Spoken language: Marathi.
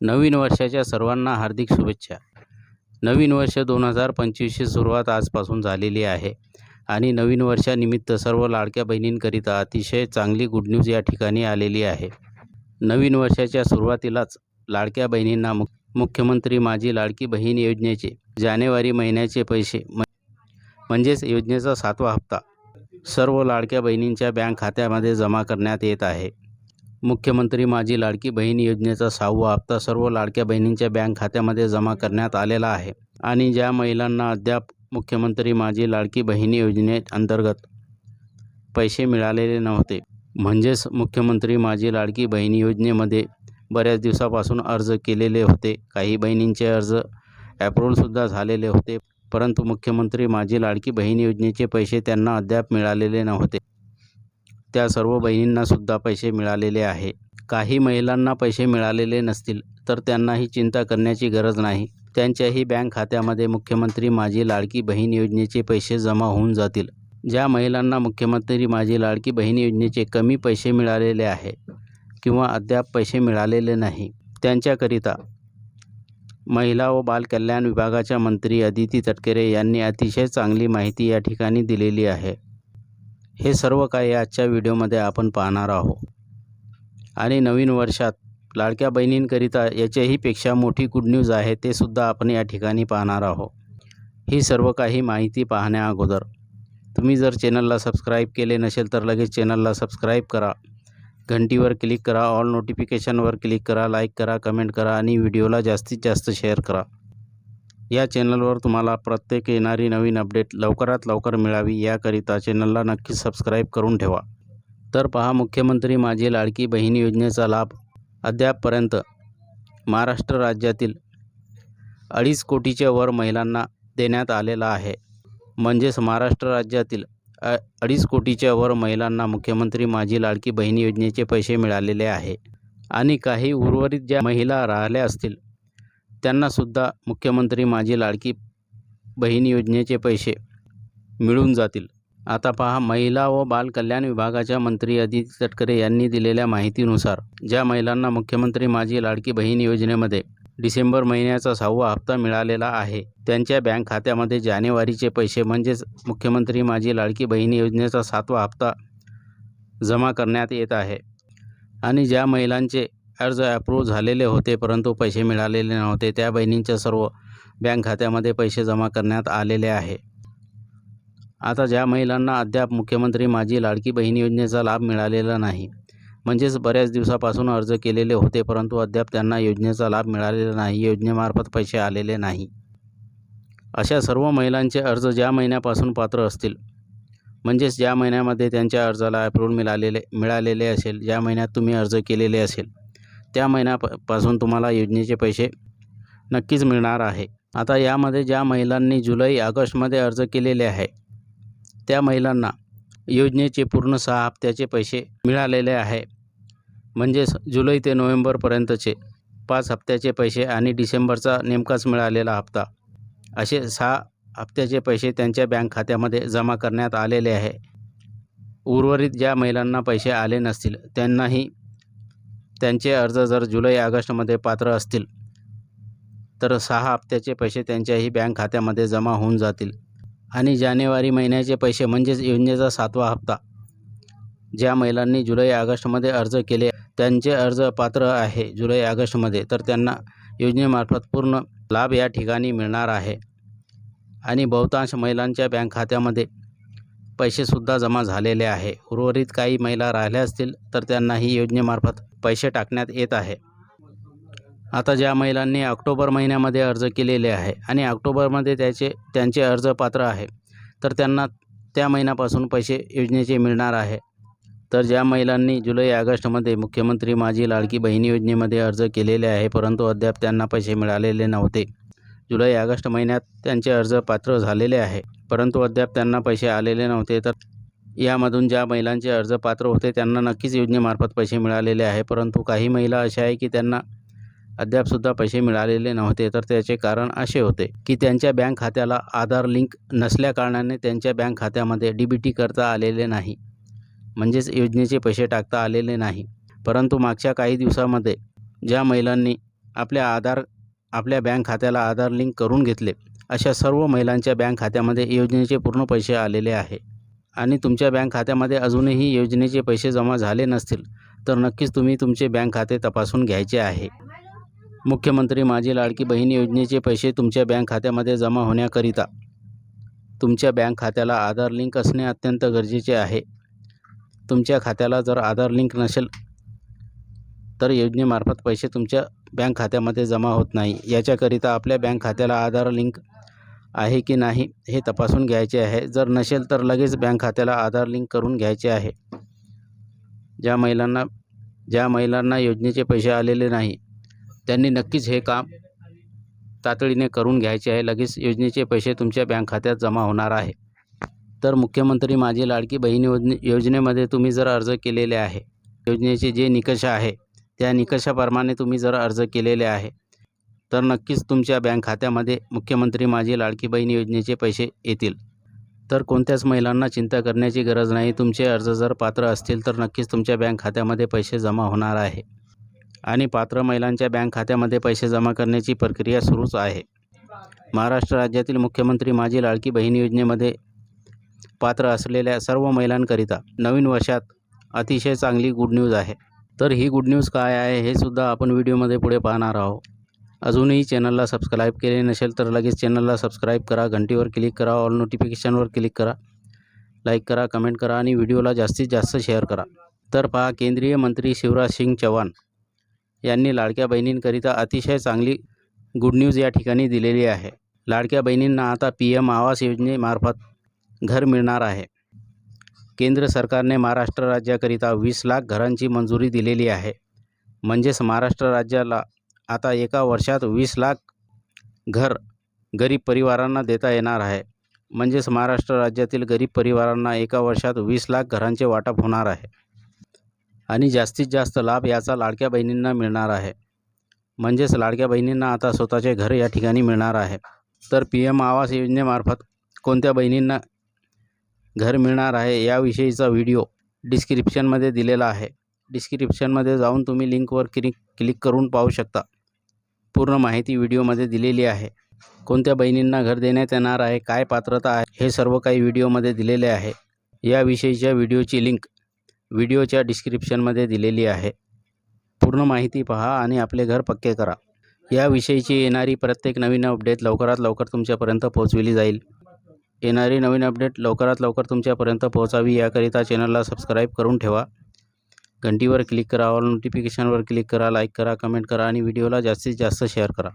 नवीन वर्षाच्या सर्वांना हार्दिक शुभेच्छा. नवीन वर्ष दोन हजार पंचवीसची सुरुवात आजपासून झालेली आहे आणि नवीन वर्षानिमित्त सर्व लाडक्या बहिणींकरिता अतिशय चांगली गुड न्यूज या ठिकाणी आलेली आहे. नवीन वर्षाच्या सुरुवातीलाच लाडक्या बहिणींना मुख मुख्यमंत्री माझी लाडकी बहीण योजनेचे जानेवारी महिन्याचे पैसे म म्हणजेच योजनेचा सातवा हप्ता सर्व लाडक्या बहिणींच्या बँक खात्यामध्ये जमा करण्यात येत आहे. मुख्यमंत्री माझी लाडकी बहीण योजनेचा सहावा हप्ता सर्व लाडक्या बहिणींच्या बँक खात्यामध्ये जमा करण्यात आलेला आहे आणि ज्या महिलांना अद्याप मुख्यमंत्री माझी लाडकी बहिणी योजनेअंतर्गत पैसे मिळालेले नव्हते. म्हणजेच मुख्यमंत्री माझी लाडकी बहिणी योजनेमध्ये बऱ्याच दिवसापासून अर्ज केलेले होते. काही बहिणींचे अर्ज ॲप्रूव्हलसुद्धा झालेले होते परंतु मुख्यमंत्री माझी लाडकी बहीण योजनेचे पैसे त्यांना अद्याप मिळालेले नव्हते. त्या सर्व बहिणींनासुद्धा पैसे मिळालेले आहे. काही महिलांना पैसे मिळालेले नसतील तर त्यांनाही चिंता करण्याची गरज नाही. त्यांच्याही बँक खात्यामध्ये मुख्यमंत्री माझी लाडकी बहीण योजनेचे पैसे जमा होऊन जातील. ज्या महिलांना मुख्यमंत्री माझी लाडकी बहीण योजनेचे कमी पैसे मिळालेले आहे किंवा अद्याप पैसे मिळालेले नाही त्यांच्याकरिता महिला व बालकल्याण विभागाच्या मंत्री अदिती तटकरे यांनी अतिशय चांगली माहिती या ठिकाणी दिलेली आहे. हे सर्व काही आजच्या व्हिडिओमध्ये आपण पाहणार आहोत. आणि नवीन वर्षात लाडक्या बहिणींकरिता याच्याही पेक्षा मोठी गुड न्यूज आहे ते सुद्धा आपण या ठिकाणी पाहणार आहोत. ही सर्व काही माहिती पाहण्या अगोदर तुम्ही जर चॅनलला सबस्क्राईब केले नसेल तर लगेच चॅनलला सबस्क्राईब करा. घंटीवर क्लिक करा ऑल नोटिफिकेशनवर क्लिक करा लाईक करा कमेंट करा आणि व्हिडिओला जास्तीत जास्त शेअर करा. या चॅनलवर तुम्हाला प्रत्येक येणारी नवीन अपडेट लवकरात लवकर मिळावी याकरिता चॅनलला नक्कीच सबस्क्राईब करून ठेवा. तर पहा मुख्यमंत्री माझी लाडकी बहीण योजनेचा लाभ अद्यापपर्यंत महाराष्ट्र राज्यातील अडीच कोटीच्या वर महिलांना देण्यात आलेला आहे. म्हणजेच महाराष्ट्र राज्यातील अ अडीच कोटीच्या वर महिलांना मुख्यमंत्री माझी लाडकी बहीण योजनेचे पैसे मिळालेले आहे. आणि काही उर्वरित ज्या महिला राहिल्या असतील त्यांनासुद्धा मुख्यमंत्री माझी लाडकी बहीण योजनेचे पैसे मिळून जातील. आता पहा महिला व बालकल्याण विभागाच्या मंत्री अदिती तटकरे यांनी दिलेल्या माहितीनुसार ज्या महिलांना मुख्यमंत्री माझी लाडकी बहीण योजनेमध्ये डिसेंबर महिन्याचा सहावा हप्ता मिळालेला आहे त्यांच्या बँक खात्यामध्ये जानेवारीचे पैसे म्हणजेच मुख्यमंत्री माझी लाडकी बहीण योजनेचा सातवा हप्ता जमा करण्यात येत आहे. आणि ज्या महिलांचे अर्ज अप्रूव्ह झालेले होते परंतु पैसे मिळालेले नव्हते. त्या बहिणींच्या सर्व बँक खात्यामध्ये पैसे जमा करण्यात आलेले आहे. आता ज्या महिलांना अद्याप मुख्यमंत्री माझी लाडकी बहीण योजनेचा लाभ मिळालेला नाही म्हणजेच बऱ्याच दिवसापासून अर्ज केलेले होते परंतु अद्याप त्यांना योजनेचा लाभ मिळालेला नाही योजनेमार्फत पैसे आलेले नाही. अशा सर्व महिलांचे अर्ज ज्या महिन्यापासून पात्र असतील म्हणजेच ज्या महिन्यामध्ये त्यांच्या अर्जाला अप्रूव्हल मिळालेले मिळालेले असेल ज्या महिन्यात तुम्ही अर्ज केलेले असेल त्या महिन्यापासून तुम्हाला योजनेचे पैसे नक्कीच मिळणार आहे. आता यामध्ये ज्या महिलांनी जुलै ऑगस्टमध्ये अर्ज केलेले आहे त्या महिलांना योजनेचे पूर्ण सहा हप्त्याचे पैसे मिळालेले आहे. म्हणजेच जुलै ते नोव्हेंबरपर्यंतचे पाच हप्त्याचे पैसे आणि डिसेंबरचा नेमकाच मिळालेला हप्ता. असे सहा हप्त्याचे पैसे त्यांच्या बँक खात्यामध्ये जमा करण्यात आलेले आहे. उर्वरित ज्या महिलांना पैसे आले नसतील त्यांनाही त्यांचे अर्ज जर जुलै ऑगस्टमध्ये पात्र असतील तर सहा हप्त्याचे पैसे त्यांच्याही बँक खात्यामध्ये जमा होऊन जातील. आणि जानेवारी महिन्याचे पैसे म्हणजेच योजनेचा सातवा हप्ता ज्या महिलांनी जुलै ऑगस्टमध्ये अर्ज केले त्यांचे अर्ज पात्र आहे जुलै ऑगस्टमध्ये तर त्यांना योजनेमार्फत पूर्ण लाभ या ठिकाणी मिळणार आहे. आणि बहुतांश महिलांच्या बँक खात्यामध्ये पैसेसुद्धा जमा झालेले आहे. उर्वरित काही महिला राहिल्या असतील तर त्यांनाही योजनेमार्फत पैसे टाकण्यात येत आहे. आता ज्या महिलांनी ऑक्टोबर महिन्यामध्ये अर्ज केलेले आहे आणि ऑक्टोबरमध्ये त्याचे त्यांचे अर्ज पात्र आहे तर त्यांना त्या महिन्यापासून पैसे योजनेचे मिळणार आहे. तर ज्या महिलांनी जुलै ऑगस्टमध्ये मुख्यमंत्री माझी लाडकी बहिणी योजनेमध्ये अर्ज केलेले आहे परंतु अद्याप त्यांना पैसे मिळालेले नव्हते. जुलै ऑगस्ट महिन्यात त्यांचे अर्ज पात्र झालेले आहे परंतु अद्याप त्यांना पैसे आलेले नव्हते तर यामधून ज्या महिलांचे अर्ज पात्र होते त्यांना नक्कीच योजनेमार्फत पैसे मिळालेले आहे. परंतु काही महिला अशा आहे की त्यांना अद्यापसुद्धा पैसे मिळालेले नव्हते. तर त्याचे कारण असे होते की त्यांच्या बँक खात्याला आधार लिंक नसल्याकारणाने त्यांच्या बँक खात्यामध्ये डी बी टी करता आलेले नाही. म्हणजेच योजनेचे पैसे टाकता आलेले नाही. परंतु मागच्या काही दिवसामध्ये ज्या महिलांनी आपल्या आधार आपल्या बँक खात्याला आधार लिंक करून घेतले अशा सर्व महिलांच्या बँक खात्यामध्ये योजनेचे पूर्ण पैसे आलेले आहे. आणि तुमच्या बँक खात्यामध्ये अजूनही योजनेचे पैसे जमा झाले नसतील तर नक्कीच तुम्ही तुमचे बँक खाते तपासून घ्यायचे आहे. मुख्यमंत्री माझी लाडकी बहीण योजनेचे पैसे तुमच्या बँक खात्यामध्ये जमा होण्याकरिता तुमच्या बँक खात्याला आधार लिंक असणे अत्यंत गरजेचे आहे. तुमच्या खात्याला जर आधार लिंक नसेल तर योजनेमार्फत पैसे तुमच्या बँक खात्यामध्ये जमा होत नाही. याच्याकरिता आपल्या बँक खात्याला आधार लिंक आहे की नाही हे तपासून घ्यायचे आहे. जर नसेल तर लगेच बँक खात्याला आधार लिंक करून घ्यायचे आहे. ज्या महिलांना ज्या महिलांना योजनेचे पैसे आलेले नाही त्यांनी नक्कीच हे काम तातडीने करून घ्यायचे आहे. लगेच योजनेचे पैसे तुमच्या बँक खात्यात जमा होणार आहे. तर मुख्यमंत्री माझी लाडकी बहीण योजने योजनेमध्ये तुम्ही जर अर्ज केलेले आहे योजनेचे जे निकष आहे त्या निकषाप्रमाणे तुम्ही जर अर्ज केलेले आहे तर नक्कीच तुमच्या बँक खात्यामध्ये मुख्यमंत्री माझी लाडकी बहीण योजनेचे पैसे येतील. तर कोणत्याच महिलांना चिंता करण्याची गरज नाही. तुमचे अर्ज जर पात्र असतील तर नक्कीच तुमच्या बँक खात्यामध्ये पैसे जमा होणार आहे. आणि पात्र महिलांच्या बँक खात्यामध्ये पैसे जमा करण्याची प्रक्रिया सुरूच आहे. महाराष्ट्र राज्यातील मुख्यमंत्री माझी लाडकी बहीण योजनेमध्ये पात्र असलेल्या सर्व महिलांकरिता नवीन वर्षात अतिशय चांगली गुड न्यूज आहे. तर ही गुड न्यूज काय आहे हे सुद्धा आपण व्हिडिओमध्ये पुढे पाहणार आहोत. अजूनही चॅनलला सबस्क्राईब केले नसेल तर लगेच चॅनलला सबस्क्राईब करा घंटीवर क्लिक करा ऑल नोटिफिकेशनवर क्लिक करा लाईक करा कमेंट करा आणि व्हिडिओला जास्तीत जास्त शेअर करा. तर पहा केंद्रीय मंत्री शिवराज सिंग चव्हाण यांनी लाडक्या बहिणींकरिता अतिशय चांगली गुड न्यूज या ठिकाणी दिलेली आहे. लाडक्या बहिणींना आता पी एम आवास योजनेमार्फत घर मिळणार आहे. केंद्र सरकारने महाराष्ट्र राज्याकरिता वीस लाख घरांची मंजुरी दिलेली आहे. म्हणजेच महाराष्ट्र राज्याला आता एका वर्षात वीस लाख घर गरीब परिवारांना देता येणार आहे. म्हणजेच महाराष्ट्र राज्यातील गरीब परिवारांना एका वर्षात वीस लाख घरांचे वाटप होणार आहे. आणि जास्तीत जास्त लाभ याचा लाडक्या बहिणींना मिळणार आहे. म्हणजेच लाडक्या बहिणींना आता स्वतःचे घर या ठिकाणी मिळणार आहे. तर पी एम आवास योजनेमार्फत कोणत्या बहिणींना घर मिळणार आहे याविषयीचा व्हिडिओ डिस्क्रिप्शनमध्ये दिलेला आहे. डिस्क्रिप्शनमध्ये जाऊन तुम्ही लिंकवर क्लिक क्लिक करून पाहू शकता. पूर्ण माहिती व्हिडिओमध्ये दिलेली आहे. कोणत्या बहिणींना घर देण्यात येणार आहे काय पात्रता आहे हे सर्व काही व्हिडिओमध्ये दिलेले आहे. याविषयीच्या व्हिडिओची लिंक व्हिडिओच्या डिस्क्रिप्शनमध्ये दिलेली आहे. पूर्ण माहिती पहा आणि आपले घर पक्के करा. याविषयीची येणारी प्रत्येक नवीन अपडेट लवकरात लवकर तुमच्यापर्यंत पोहोचविली जाईल. येणारी नवीन अपडेट लवकरात लवकर तुमच्यापर्यंत पोहोचावी याकरिता चॅनलला सबस्क्राईब करून ठेवा. घंटीवर क्लिक करा ऑल नोटिफिकेशनवर क्लिक करा लाईक करा कमेंट करा आणि व्हिडिओला जास्तीत जास्त शेअर करा.